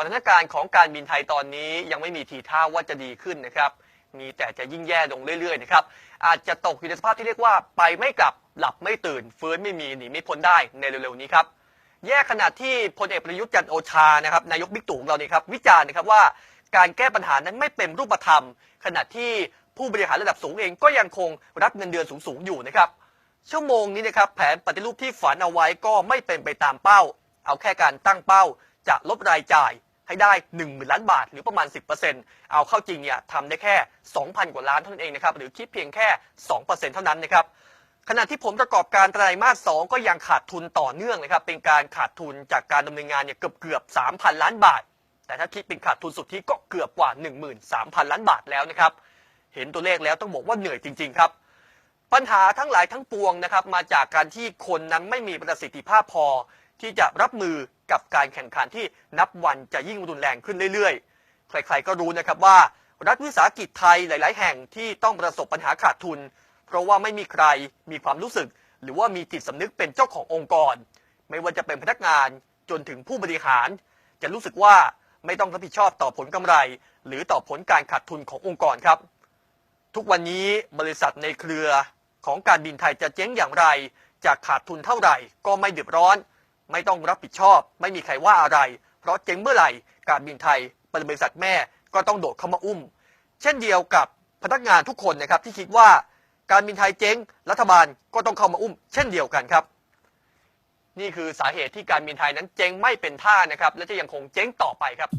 สถานการณ์ของการบินไทยตอนนี้ยังไม่มีทีท่าว่าจะดีขึ้นนะครับ มีแต่จะยิ่งแย่ลงเรื่อยๆนะครับ อาจจะตกอยู่ในสภาพที่เรียกว่าไปไม่กลับหลับไม่ตื่น ฟื้นไม่มีหนีไม่พ้นได้ในเร็วๆนี้ครับ แย่ขนาดที่พลเอกประยุทธ์จันโอชานะครับนายกบิ๊กตู่ของเราเนี่ยครับวิจารณ์นะครับว่าการแก้ปัญหานั้นไม่เป็นรูปธรรม ขณะที่ผู้บริหารระดับสูงเองก็ยังคงรับเงินเดือนสูงๆอยู่นะครับ ชั่วโมงนี้นะครับแผนปฏิรูปที่ฝันเอาไว้ก็ไม่เป็นไปตามเป้า เอาแค่การตั้งเป้าจะลดรายจ่าย ให้ได้1 0,000ล้านบาท หรือประมาณ 10%เอาเข้าจริงเนี่ยทำได้แค่ 2,000 กว่าล้านเท่านั้นเองนะครับหรือคิดเพียงแค่ 2%เท่านั้นนะครับขณะที่ผลประกอบการไตรมาส 2 ก็ยังขาดทุนต่อเนื่องนะครับ เป็นการขาดทุนจากการดำเนินงานเนี่ยเกือบเกือบ3,000 ล้านบาท แต่ถ้าคิดเป็นขาดทุนสุทธิก็เกือบกว่า 13,000 ล้านบาทแล้วนะครับ เห็นตัวเลขแล้วต้องบอกว่าเหนื่อยจริง ๆ ครับ ปัญหาทั้งหลายทั้งปวงนะครับ มาจากการที่คนนั้นไม่มีประสิทธิภาพพอ ที่จะรับมือกับการแข่งขันที่นับวันจะยิ่งรุนแรงขึ้นเรื่อยๆ ใครๆก็รู้นะครับว่า รัฐวิสาหกิจไทยหลาย ๆ แห่งที่ต้องประสบปัญหาขาดทุน เพราะว่าไม่มีใครมีความรู้สึก หรือว่ามีจิตสำนึกเป็นเจ้าขององค์กร ไม่ว่าจะเป็นพนักงานจนถึงผู้บริหาร จะรู้สึกว่าไม่ต้องรับผิดชอบต่อผลกำไร หรือต่อผลการขาดทุนขององค์กรครับ ทุกวันนี้บริษัทในเครือของการบินไทยจะเจ๊งอย่างไร จะขาดทุนเท่าไหร่ ก็ไม่เดือดร้อน ไม่ต้องรับผิดชอบ ไม่มีใครว่าอะไร เพราะเจ๊งเมื่อไหร่การบินไทยเป็นบริษัทแม่ก็ต้องโดดเข้ามาอุ้ม เช่นเดียวกับพนักงานทุกคนนะครับที่คิดว่าการบินไทยเจ๊งรัฐบาลก็ต้องเข้ามาอุ้ม เช่นเดียวกันครับ นี่คือสาเหตุที่การบินไทยนั้นเจ๊งไม่เป็นท่านะครับ และจะยังคงเจ๊งต่อไปครับ